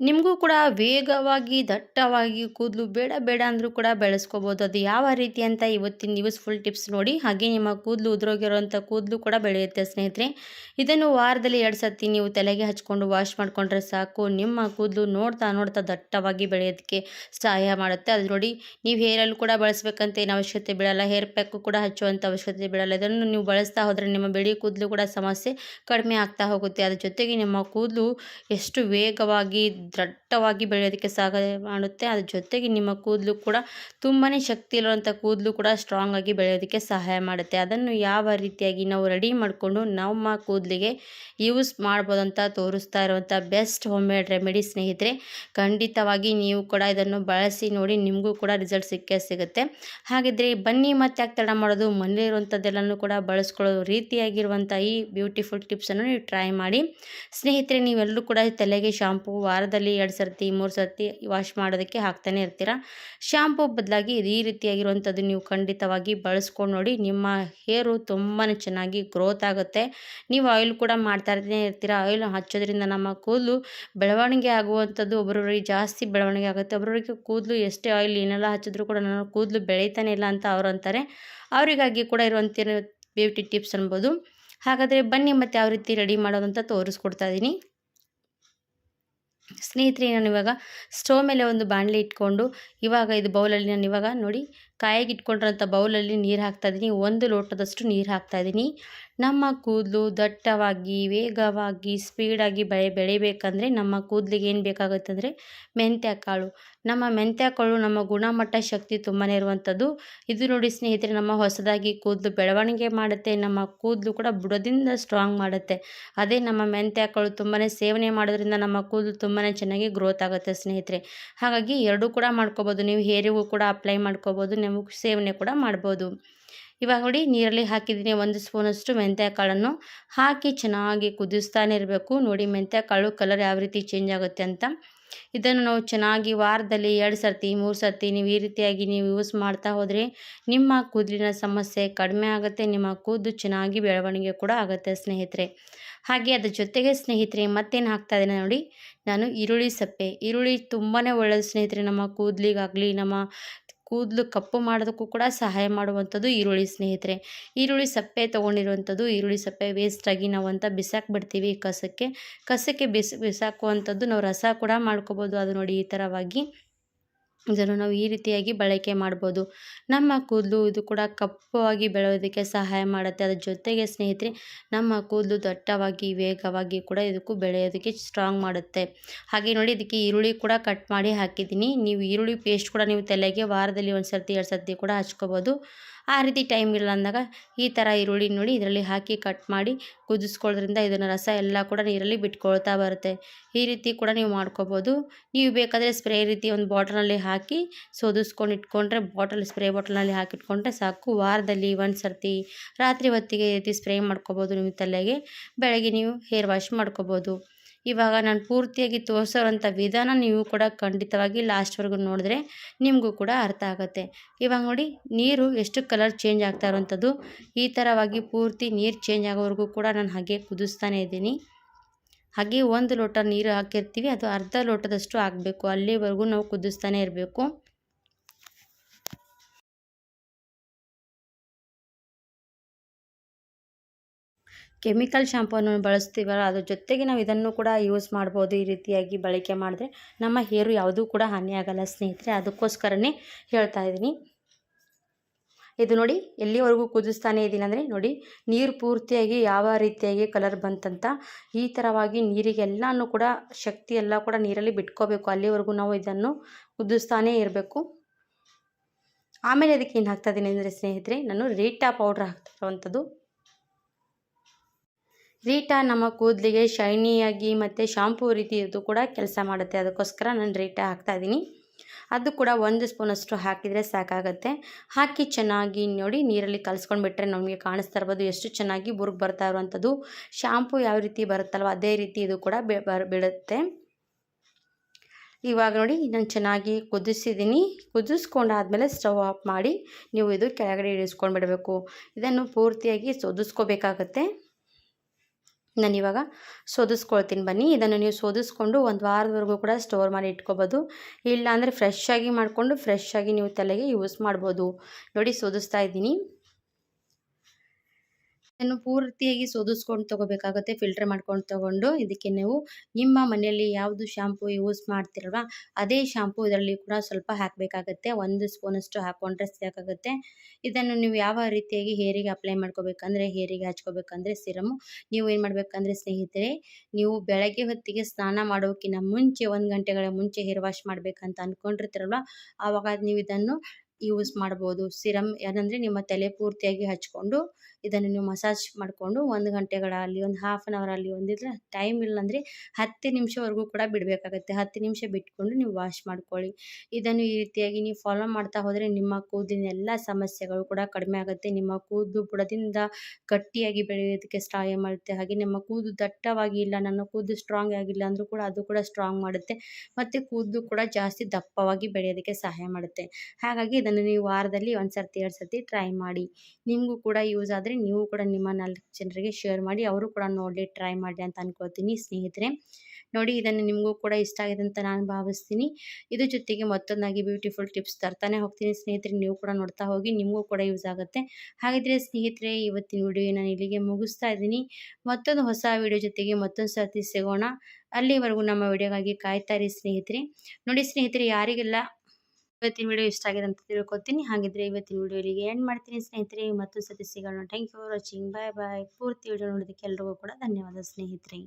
ನಿಮಗೂ ಕೂಡ ವೇಗವಾಗಿ, ದಟ್ಟವಾಗಿ ಕೂದಲು ಬೇಡ ಬೇಡ ಅಂದರೂ ಕೂಡ ಬೆಳೆಸ್ಕೋಬೋದು. ಅದು ಯಾವ ರೀತಿ ಅಂತ ಇವತ್ತಿನ ಯೂಸ್ಫುಲ್ ಟಿಪ್ಸ್ ನೋಡಿ. ಹಾಗೆ ನಿಮ್ಮ ಕೂದಲು ಉದುರೋಗಿರೋಂಥ ಕೂದಲು ಕೂಡ ಬೆಳೆಯುತ್ತೆ ಸ್ನೇಹಿತರೆ. ಇದನ್ನು ವಾರದಲ್ಲಿ ಎರಡು ಸತಿ ನೀವು ತಲೆಗೆ ಹಚ್ಕೊಂಡು ವಾಶ್ ಮಾಡಿಕೊಂಡ್ರೆ ಸಾಕು. ನಿಮ್ಮ ಕೂದಲು ನೋಡ್ತಾ ನೋಡ್ತಾ ದಟ್ಟವಾಗಿ ಬೆಳೆಯೋದಕ್ಕೆ ಸಹಾಯ ಮಾಡುತ್ತೆ. ಅದು ನೋಡಿ, ನೀವು ಹೇರಲ್ಲಿ ಕೂಡ ಬಳಸಬೇಕಂತ ಏನು ಅವಶ್ಯಕತೆ ಬೀಳಲ್ಲ. ಹೇರ್ ಪ್ಯಾಕು ಕೂಡ ಹಚ್ಚುವಂಥ ಅವಶ್ಯಕತೆ ಬೀಳಲ್ಲ. ಇದನ್ನು ನೀವು ಬಳಸ್ತಾ ಹೋದರೆ ನಿಮ್ಮ ಬೆಳಿ ಕೂದಲು ಕೂಡ ಸಮಸ್ಯೆ ಕಡಿಮೆ ಆಗ್ತಾ ಹೋಗುತ್ತೆ. ಅದ್ರ ಜೊತೆಗೆ ನಿಮ್ಮ ಕೂದಲು ಎಷ್ಟು ವೇಗವಾಗಿ ದಟ್ಟವಾಗಿ ಬೆಳೆಯೋದಕ್ಕೆ ಸಹಾಯ ಮಾಡುತ್ತೆ ಅದ್ರ ಜೊತೆಗೆ ನಿಮ್ಮ ಕೂದಲು ಕೂಡ ತುಂಬಾ ಶಕ್ತಿ ಇರುವಂಥ ಕೂದಲು ಕೂಡ ಸ್ಟ್ರಾಂಗ್ ಆಗಿ ಬೆಳೆಯೋದಕ್ಕೆ ಸಹಾಯ ಮಾಡುತ್ತೆ. ಅದನ್ನು ಯಾವ ರೀತಿಯಾಗಿ ನಾವು ರೆಡಿ ಮಾಡಿಕೊಂಡು ನಮ್ಮ ಕೂದಲಿಗೆ ಯೂಸ್ ಮಾಡ್ಬೋದು ಅಂತ ತೋರಿಸ್ತಾ ಇರುವಂಥ ಬೆಸ್ಟ್ ಹೋಮ್ ಮೇಡ್ ರೆಮಿಡಿ ಸ್ನೇಹಿತರೆ, ಖಂಡಿತವಾಗಿ ನೀವು ಕೂಡ ಇದನ್ನು ಬಳಸಿ ನೋಡಿ ನಿಮಗೂ ಕೂಡ ರಿಸಲ್ಟ್ ಸಿಕ್ಕೇ ಸಿಗುತ್ತೆ. ಹಾಗಿದ್ರೆ ಬನ್ನಿ ಮತ್ತೆ ಯಾಕೆ ತಡ ಮಾಡೋದು? ಮನೇಲಿರುವಂಥದ್ದೆಲ್ಲನೂ ಕೂಡ ಬಳಸ್ಕೊಳ್ಳೋ ರೀತಿಯಾಗಿರುವಂಥ ಈ ಬ್ಯೂಟಿಫುಲ್ ಟಿಪ್ಸನ್ನು ನೀವು ಟ್ರೈ ಮಾಡಿ. ಸ್ನೇಹಿತರೆ, ನೀವೆಲ್ಲರೂ ಕೂಡ ತಲೆಗೆ ಶಾಂಪು ವಾರದಲ್ಲಿ ಎರಡು ಸರ್ತಿ, ಮೂರು ಸರ್ತಿ ವಾಶ್ ಮಾಡೋದಕ್ಕೆ ಹಾಕ್ತಾನೆ ಇರ್ತೀರ? ಶ್ಯಾಂಪು ಬದಲಾಗಿ ಈ ರೀತಿಯಾಗಿರುವಂಥದ್ದು ನೀವು ಖಂಡಿತವಾಗಿ ಬಳಸ್ಕೊಂಡು ನೋಡಿ. ನಿಮ್ಮ ಹೇರು ತುಂಬಾ ಚೆನ್ನಾಗಿ ಗ್ರೋತ್ ಆಗುತ್ತೆ. ನೀವು ಆಯಿಲ್ ಕೂಡ ಮಾಡ್ತಾ ಇರ್ತೀರ? ಆಯಿಲ್ ಹಚ್ಚೋದ್ರಿಂದ ನಮ್ಮ ಕೂದಲು ಬೆಳವಣಿಗೆ ಆಗುವಂಥದ್ದು ಒಬ್ಬರೊಬ್ಬರಿಗೆ ಜಾಸ್ತಿ ಬೆಳವಣಿಗೆ ಆಗುತ್ತೆ. ಒಬ್ಬರೊಬ್ಬರಿಗೆ ಕೂದಲು ಎಷ್ಟೇ ಆಯಿಲ್ ಏನೆಲ್ಲ ಹಚ್ಚಿದ್ರು ಕೂಡ ನನ್ನ ಕೂದಲು ಬೆಳೀತಾನೆ ಇಲ್ಲ ಅಂತ ಅವರು ಅಂತಾರೆ. ಅವರಿಗಾಗಿ ಕೂಡ ಇರುವಂಥ ಬ್ಯೂಟಿ ಟಿಪ್ಸ್ ಅನ್ಬೋದು. ಹಾಗಾದರೆ ಬನ್ನಿ ಮತ್ತು ಯಾವ ರೀತಿ ರೆಡಿ ಮಾಡೋದಂತ ತೋರಿಸ್ಕೊಡ್ತಾ ಇದ್ದೀನಿ ಸ್ನೇಹಿತರೆ, ನಾನು ಇವಾಗ ಸ್ಟೋವ್ ಮೇಲೆ ಒಂದು ಬಾಣಲೆ ಇಟ್ಕೊಂಡು, ಇವಾಗ ಇದು ಬೌಲಲ್ಲಿ ನಾನು ಇವಾಗ ನೋಡಿ ಕಾಯಾಗಿಟ್ಕೊಂಡಿರೋಂಥ ಬೌಲಲ್ಲಿ ನೀರು ಹಾಕ್ತಾಯಿದ್ದೀನಿ ಒಂದು ಲೋಟದಷ್ಟು ನೀರು ಹಾಕ್ತಾಯಿದ್ದೀನಿ ನಮ್ಮ ಕೂದಲು ದಟ್ಟವಾಗಿ, ವೇಗವಾಗಿ, ಸ್ಪೀಡಾಗಿ ಬೆಳೆ, ಬೆಳಿಬೇಕಂದ್ರೆ ನಮ್ಮ ಕೂದಲಿಗೆ ಏನು ಬೇಕಾಗುತ್ತೆ ಅಂದರೆ ಮೆಂತ್ಯ ಕಾಳು. ನಮ್ಮ ಮೆಂತ್ಯ ಕಾಳು ನಮ್ಮ ಗುಣಮಟ್ಟ ಶಕ್ತಿ ತುಂಬಾ ಇರುವಂಥದ್ದು ಇದು ನೋಡಿ ಸ್ನೇಹಿತರೆ, ನಮ್ಮ ಹೊಸದಾಗಿ ಕೂದಲು ಬೆಳವಣಿಗೆ ಮಾಡುತ್ತೆ, ನಮ್ಮ ಕೂದಲು ಕೂಡ ಬುಡದಿಂದ ಸ್ಟ್ರಾಂಗ್ ಮಾಡುತ್ತೆ. ಅದೇ ನಮ್ಮ ಮೆಂತ್ಯ ಕಾಳು ತುಂಬಾ ಸೇವನೆ ಮಾಡೋದ್ರಿಂದ ನಮ್ಮ ಕೂದಲು ತುಂಬಾ ಚೆನ್ನಾಗಿ ಗ್ರೋತ್ ಆಗುತ್ತೆ ಸ್ನೇಹಿತರೆ. ಹಾಗಾಗಿ ಎರಡೂ ಕೂಡ ಮಾಡ್ಕೋಬೋದು. ನೀವು ಹೇರಿಗೂ ಕೂಡ ಅಪ್ಲೈ ಮಾಡ್ಕೋಬೋದು ನಮಗೆ ಸೇವನೆ ಕೂಡ ಮಾಡ್ಬೋದು. ಇವಾಗ ನೋಡಿ ನೀರಲ್ಲಿ ಹಾಕಿದ್ದೀನಿ ಒಂದು ಸ್ಪೂನಷ್ಟು ಕಾಳನ್ನು ಹಾಕಿ ಚೆನ್ನಾಗಿ ಕುದಿಸ್ತಾನೆ ಇರಬೇಕು. ನೋಡಿ ಕಾಳು ಕಲರ್ ಯಾವ ರೀತಿ ಚೇಂಜ್ ಆಗುತ್ತೆ ಅಂತ. ಇದನ್ನು ನಾವು ಚೆನ್ನಾಗಿ ವಾರದಲ್ಲಿ ಎರಡು ಸರ್ತಿ, ಮೂರು ಸರ್ತಿ ನೀವು ಈ ರೀತಿಯಾಗಿ ನೀವು ಯೂಸ್ ಮಾಡ್ತಾ ಹೋದರೆ ನಿಮ್ಮ ಕೂದಲಿನ ಸಮಸ್ಯೆ ಕಡಿಮೆ ಆಗುತ್ತೆ, ನಿಮ್ಮ ಕೂದಲು ಚೆನ್ನಾಗಿ ಬೆಳವಣಿಗೆ ಕೂಡ ಆಗುತ್ತೆ ಸ್ನೇಹಿತರೆ. ಹಾಗೆ ಅದ್ರ ಜೊತೆಗೆ ಸ್ನೇಹಿತರೆ ಮತ್ತೇನು ಹಾಕ್ತಾ ಇದ್ದೀನಿ ನೋಡಿ, ನಾನು ಈರುಳ್ಳಿ ಸಪ್ಪೆ. ಈರುಳ್ಳಿ ತುಂಬಾ ಒಳ್ಳೆಯದು ಸ್ನೇಹಿತರೆ ನಮ್ಮ ಕೂದಲಿಗಾಗಲಿ, ನಮ್ಮ ಕೂದಲು ಕಪ್ಪು ಮಾಡೋದಕ್ಕೂ ಕೂಡ ಸಹಾಯ ಮಾಡುವಂಥದ್ದು ಈರುಳ್ಳಿ ಸ್ನೇಹಿತರೆ. ಈರುಳ್ಳಿ ಸಪ್ಪೆ ತೊಗೊಂಡಿರುವಂಥದ್ದು ಈರುಳ್ಳಿ ಸಪ್ಪೆ ವೇಸ್ಟಾಗಿ ನಾವು ಅಂತ ಬಿಸಾಕ್ಬಿಡ್ತೀವಿ ಕಸಕ್ಕೆ. ಕಸಕ್ಕೆ ಬಿಸಿ, ಬಿಸಾಕುವಂಥದ್ದು ನಾವು ರಸ ಕೂಡ ಮಾಡ್ಕೋಬೋದು. ಅದು ನೋಡಿ ಈ ಥರವಾಗಿ ಇದನ್ನು ನಾವು ಈ ರೀತಿಯಾಗಿ ಬಳಕೆ ಮಾಡ್ಬೋದು. ನಮ್ಮ ಕೂದಲು ಇದು ಕೂಡ ಕಪ್ಪವಾಗಿ ಬೆಳೆಯೋದಕ್ಕೆ ಸಹಾಯ ಮಾಡುತ್ತೆ. ಅದ್ರ ಜೊತೆಗೆ ಸ್ನೇಹಿತರೆ, ನಮ್ಮ ಕೂದಲು ದಟ್ಟವಾಗಿ, ವೇಗವಾಗಿ ಕೂಡ ಇದಕ್ಕೂ ಬೆಳೆಯೋದಕ್ಕೆ ಸ್ಟ್ರಾಂಗ್ ಮಾಡುತ್ತೆ. ಹಾಗೆ ನೋಡಿ, ಇದಕ್ಕೆ ಈರುಳ್ಳಿ ಕೂಡ ಕಟ್ ಮಾಡಿ ಹಾಕಿದ್ದೀನಿ. ನೀವು ಈರುಳ್ಳಿ ಪೇಸ್ಟ್ ಕೂಡ ನೀವು ತಲೆಗೆ ವಾರದಲ್ಲಿ ಒಂದು ಸರ್ತಿ ಎರಡು ಸರ್ತಿ ಕೂಡ ಹಚ್ಕೋಬೋದು. ಆ ರೀತಿ ಟೈಮ್ ಇಲ್ಲ ಅಂದಾಗ ಈ ಥರ ಈರುಳ್ಳಿ ನೋಡಿ ಇದರಲ್ಲಿ ಹಾಕಿ ಕಟ್ ಮಾಡಿ ಕುದಿಸ್ಕೊಳ್ಳೋದ್ರಿಂದ ಇದನ್ನು ರಸ ಎಲ್ಲ ಕೂಡ ನೀರಲ್ಲಿ ಬಿಟ್ಕೊಳ್ತಾ ಬರುತ್ತೆ. ಈ ರೀತಿ ಕೂಡ ನೀವು ಮಾಡ್ಕೋಬೋದು. ನೀವು ಬೇಕಾದರೆ ಸ್ಪ್ರೇ ರೀತಿ ಒಂದು ಬಾಟಲಲ್ಲಿ ಹಾಕಿ ಸೋದಿಸ್ಕೊಂಡು ಇಟ್ಕೊಂಡ್ರೆ ಬಾಟಲ್ ಸ್ಪ್ರೇ ಬಾಟಲ್ನಲ್ಲಿ ಹಾಕಿಟ್ಕೊಂಡ್ರೆ ಸಾಕು. ವಾರದಲ್ಲಿ ಒಂದು ಸರ್ತಿ, ರಾತ್ರಿ ಹೊತ್ತಿಗೆ ಈ ರೀತಿ ಸ್ಪ್ರೇ ಮಾಡ್ಕೋಬೋದು ನಿಮ್ಮ ತಲೆಗೆ. ಬೆಳಗ್ಗೆ ನೀವು ಹೇರ್ ವಾಶ್ ಮಾಡ್ಕೋಬೋದು. ಇವಾಗ ನಾನು ಪೂರ್ತಿಯಾಗಿ ತೋರಿಸೋರಂಥ ವಿಧಾನ ನೀವು ಕೂಡ ಖಂಡಿತವಾಗಿ ಲಾಸ್ಟ್ವರೆಗೂ ನೋಡಿದ್ರೆ ನಿಮಗೂ ಕೂಡ ಅರ್ಥ ಆಗುತ್ತೆ. ಇವಾಗ ನೋಡಿ, ನೀರು ಎಷ್ಟು ಕಲರ್ ಚೇಂಜ್ ಆಗ್ತಾ ಇರೋವಂಥದ್ದು. ಈ ಥರವಾಗಿ ಪೂರ್ತಿ ನೀರು ಚೇಂಜ್ ಆಗೋವರೆಗೂ ಕೂಡ ನಾನು ಹಾಗೆ ಕುದಿಸ್ತಾನೆ ಇದ್ದೀನಿ. ಹಾಗೆ ಒಂದು ಲೋಟ ನೀರು ಹಾಕಿರ್ತೀವಿ, ಅದು ಅರ್ಧ ಲೋಟದಷ್ಟು ಆಗಬೇಕು. ಅಲ್ಲಿವರೆಗೂ ನಾವು ಕುದಿಸ್ತಾನೆ ಇರಬೇಕು. ಕೆಮಿಕಲ್ ಶಾಂಪೂವನ್ನು ಬಳಸ್ತೀವಲ್ಲ, ಅದ್ರ ಜೊತೆಗೆ ನಾವು ಇದನ್ನು ಕೂಡ ಯೂಸ್ ಮಾಡ್ಬೋದು, ಈ ರೀತಿಯಾಗಿ ಬಳಕೆ ಮಾಡಿದ್ರೆ. ನಮ್ಮ ಹೇರು ಯಾವುದೂ ಕೂಡ ಹಾನಿಯಾಗಲ್ಲ ಸ್ನೇಹಿತರೆ, ಅದಕ್ಕೋಸ್ಕರನೇ ಹೇಳ್ತಾ ಇದ್ದೀನಿ. ಇದು ನೋಡಿ, ಎಲ್ಲಿವರೆಗೂ ಕುದಿಸ್ತಾನೆ ಇದ್ದೀನಿ ಅಂದರೆ ನೋಡಿ, ನೀರು ಪೂರ್ತಿಯಾಗಿ ಯಾವ ರೀತಿಯಾಗಿ ಕಲರ್ ಬಂತಂತ, ಈ ಥರವಾಗಿ ನೀರಿಗೆಲ್ಲನೂ ಕೂಡ, ಶಕ್ತಿ ಎಲ್ಲ ಕೂಡ ನೀರಲ್ಲಿ ಬಿಟ್ಕೋಬೇಕು. ಅಲ್ಲಿವರೆಗೂ ನಾವು ಇದನ್ನು ಕುದಿಸ್ತಾನೇ ಇರಬೇಕು. ಆಮೇಲೆ ಅದಕ್ಕೆ ಏನು ಹಾಕ್ತಾ ಇದ್ದೀನಿ ಅಂದರೆ ಸ್ನೇಹಿತರೆ, ನಾನು ರೀಟಾ ಪೌಡ್ರ್ ಹಾಕ್ತಾ ಇರುವಂಥದ್ದು ರೀಟಾ ನಮ್ಮ ಕೂದಲಿಗೆ ಶೈನಿಯಾಗಿ ಮತ್ತು ಶಾಂಪೂ ರೀತಿ ಇದು ಕೂಡ ಕೆಲಸ ಮಾಡುತ್ತೆ. ಅದಕ್ಕೋಸ್ಕರ ನಾನು ರೀಟಾ ಹಾಕ್ತಾಯಿದ್ದೀನಿ ಅದು ಕೂಡ ಒಂದು ಸ್ಪೂನಷ್ಟು ಹಾಕಿದರೆ ಸಾಕಾಗುತ್ತೆ. ಹಾಕಿ ಚೆನ್ನಾಗಿ ನೋಡಿ ನೀರಲ್ಲಿ ಕಲಿಸ್ಕೊಂಡ್ಬಿಟ್ರೆ ನಮಗೆ ಕಾಣಿಸ್ತಾ ಇರ್ಬೋದು ಎಷ್ಟು ಚೆನ್ನಾಗಿ ಬುರ್ಗ್ ಬರ್ತಾ ಇರುವಂಥದ್ದು. ಶಾಂಪೂ ಯಾವ ರೀತಿ ಬರುತ್ತಲ್ವ ಅದೇ ರೀತಿ ಇದು ಕೂಡ ಬಿಡುತ್ತೆ. ಇವಾಗ ನೋಡಿ ನಾನು ಚೆನ್ನಾಗಿ ಕುದಿಸಿದ್ದೀನಿ ಕುದಿಸ್ಕೊಂಡಾದ್ಮೇಲೆ ಸ್ಟವ್ ಆಫ್ ಮಾಡಿ ನೀವು ಇದು ಕೆಳಗಡೆ ಇಳಿಸ್ಕೊಂಡು ಬಿಡಬೇಕು ಇದನ್ನು ಪೂರ್ತಿಯಾಗಿ ಸೋದಿಸ್ಕೋಬೇಕಾಗತ್ತೆ. ನಾನಿವಾಗ ಸೋದಿಸ್ಕೊಳ್ತೀನಿ ಬನ್ನಿ. ಇದನ್ನು ನೀವು ಸೋದಿಸ್ಕೊಂಡು ಒಂದು ವಾರದವರೆಗೂ ಕೂಡ ಸ್ಟೋರ್ ಮಾಡಿ ಇಟ್ಕೋಬೋದು. ಇಲ್ಲಾಂದರೆ ಫ್ರೆಶ್ ಆಗಿ ಮಾಡಿಕೊಂಡು ಫ್ರೆಶ್ ಆಗಿ ನೀವು ತಲೆಗೆ ಯೂಸ್ ಮಾಡ್ಬೋದು. ನೋಡಿ ಸೋದಿಸ್ತಾ ಇದ್ದೀನಿ. ಇದನ್ನು ಪೂರ್ತಿಯಾಗಿ ಸೋದಿಸ್ಕೊಂಡು ತೊಗೋಬೇಕಾಗುತ್ತೆ ಫಿಲ್ಟರ್ ಮಾಡ್ಕೊಂಡು ತೊಗೊಂಡು. ಇದಕ್ಕೆ ನೀವು ನಿಮ್ಮ ಮನೆಯಲ್ಲಿ ಯಾವುದು ಶಾಂಪು ಯೂಸ್ ಮಾಡ್ತಿರಲ್ವ, ಅದೇ ಶಾಂಪು ಇದರಲ್ಲಿ ಕೂಡ ಸ್ವಲ್ಪ ಹಾಕಬೇಕಾಗತ್ತೆ. ಒಂದು ಸ್ಪೂನಷ್ಟು ಹಾಕ್ಕೊಂಡ್ರೆ ಸಾಕಾಗುತ್ತೆ. ಇದನ್ನು ನೀವು ಯಾವ ರೀತಿಯಾಗಿ ಹೇರಿಗೆ ಅಪ್ಲೈ ಮಾಡ್ಕೋಬೇಕಂದ್ರೆ, ಹೇರಿಗೆ ಹಚ್ಕೋಬೇಕಂದ್ರೆ ಸಿರಮು ನೀವು ಏನು ಮಾಡಬೇಕಂದ್ರೆ ಸ್ನೇಹಿತರೆ, ನೀವು ಬೆಳಗ್ಗೆ ಹೊತ್ತಿಗೆ ಸ್ನಾನ ಮಾಡೋಕ್ಕಿಂತ ಮುಂಚೆ, ಒಂದು ಗಂಟೆಗಳ ಮುಂಚೆ ಹೇರ್ ವಾಶ್ ಮಾಡಬೇಕಂತ ಅಂದ್ಕೊಂಡಿರ್ತೀರಲ್ವ ಆವಾಗ ನೀವು ಇದನ್ನು ಯೂಸ್ ಮಾಡ್ಬೋದು. ಸಿರಮ್ ಏನಂದರೆ ನಿಮ್ಮ ತಲೆ ಪೂರ್ತಿಯಾಗಿ ಹಚ್ಕೊಂಡು ಇದನ್ನು ನೀವು ಮಸಾಜ್ ಮಾಡಿಕೊಂಡು ಒಂದು ಗಂಟೆಗಳಲ್ಲಿ ಒಂದು ಹಾಫ್ ಆನ್ ಅಲ್ಲಿ ಒಂದಿದ್ರೆ ಟೈಮ್ ಇಲ್ಲ ಅಂದರೆ ಹತ್ತು ನಿಮಿಷವರೆಗೂ ಕೂಡ ಬಿಡಬೇಕಾಗತ್ತೆ. ಹತ್ತು ನಿಮಿಷ ಬಿಟ್ಕೊಂಡು ನೀವು ವಾಶ್ ಮಾಡ್ಕೊಳ್ಳಿ. ಇದನ್ನು ಈ ರೀತಿಯಾಗಿ ನೀವು ಫಾಲೋ ಮಾಡ್ತಾ ಹೋದರೆ ನಿಮ್ಮ ಕೂದಲಿನ ಎಲ್ಲ ಸಮಸ್ಯೆಗಳು ಕೂಡ ಕಡಿಮೆ ಆಗುತ್ತೆ. ನಿಮ್ಮ ಕೂದಲು ಬುಡದಿಂದ ಗಟ್ಟಿಯಾಗಿ ಬೆಳೆಯೋದಕ್ಕೆ ಸಹಾಯ ಮಾಡುತ್ತೆ. ಹಾಗೆ ನಿಮ್ಮ ಕೂದಲು ದಟ್ಟವಾಗಿ ಇಲ್ಲ, ನನ್ನ ಕೂದಲು ಸ್ಟ್ರಾಂಗ್ ಆಗಿಲ್ಲ ಅಂದರೂ ಕೂಡ ಅದು ಕೂಡ ಸ್ಟ್ರಾಂಗ್ ಮಾಡುತ್ತೆ. ಮತ್ತು ಕೂದಲು ಕೂಡ ಜಾಸ್ತಿ ದಪ್ಪವಾಗಿ ಬೆಳೆಯೋದಕ್ಕೆ ಸಹಾಯ ಮಾಡುತ್ತೆ. ಹಾಗಾಗಿ ಇದನ್ನು ನೀವು ವಾರದಲ್ಲಿ ಒಂದು ಸರ್ತಿ ಎರಡು ಸರ್ತಿ ಟ್ರೈ ಮಾಡಿ. ನಿಮಗೂ ಕೂಡ ಯೂಸ್ ಆದರೆ ನೀವು ಕೂಡ ನಿಮ್ಮ ನಾಲ್ಕು ಜನರಿಗೆ ಶೇರ್ ಮಾಡಿ, ಅವರು ಕೂಡ ನೋಡಲಿ ಟ್ರೈ ಮಾಡಿ ಅಂತ ಅನ್ಕೋತೀನಿ ಸ್ನೇಹಿತರೆ. ನೋಡಿ, ಇದನ್ನು ನಿಮಗೂ ಕೂಡ ಇಷ್ಟ ಆಗಿದೆ ಅಂತ ನಾನು ಭಾವಿಸ್ತೀನಿ. ಇದ್ರ ಜೊತೆಗೆ ಮತ್ತೊಂದಾಗಿ ಬ್ಯೂಟಿಫುಲ್ ಟಿಪ್ಸ್ ತರ್ತಾನೆ ಹೋಗ್ತೀನಿ ಸ್ನೇಹಿತರೆ. ನೀವು ಕೂಡ ನೋಡ್ತಾ ಹೋಗಿ, ನಿಮಗೂ ಕೂಡ ಯೂಸ್ ಆಗುತ್ತೆ. ಹಾಗಿದ್ರೆ ಸ್ನೇಹಿತರೆ, ಇವತ್ತಿನ ವಿಡಿಯೋ ನಾನು ಇಲ್ಲಿಗೆ ಮುಗಿಸ್ತಾ ಇದ್ದೀನಿ. ಮತ್ತೊಂದು ಹೊಸ ವಿಡಿಯೋ ಜೊತೆಗೆ ಮತ್ತೊಂದು ಸರ್ತಿ ಸಿಗೋಣ. ಅಲ್ಲಿವರೆಗೂ ನಮ್ಮ ವಿಡಿಯೋಗಾಗಿ ಕಾಯ್ತಾ ಇರಿ ಸ್ನೇಹಿತರೆ. ನೋಡಿ ಸ್ನೇಹಿತರೆ, ಯಾರಿಗೆಲ್ಲ ಇವತ್ತಿನ ವಿಡಿಯೋ ಇಷ್ಟ ಆಗಿದೆ ಅಂತ ತಿಳ್ಕೊತೀನಿ. ಹಾಗಿದ್ರೆ ಇವತ್ತಿನ ವಿಡಿಯೋ ಇಲ್ಲಿಗೆ ಎಂಡ್ ಮಾಡ್ತೀನಿ ಸ್ನೇಹಿತರೆ. ಮತ್ತೊಂದು ಸತಿ ಸಿಗೋಣ. Thank you for watching bye bye ಪೂರ್ತಿ ವಿಡಿಯೋ ನೋಡೋದಕ್ಕೆ ಎಲ್ರಿಗೂ ಕೂಡ ಧನ್ಯವಾದ ಸ್ನೇಹಿತರೆ.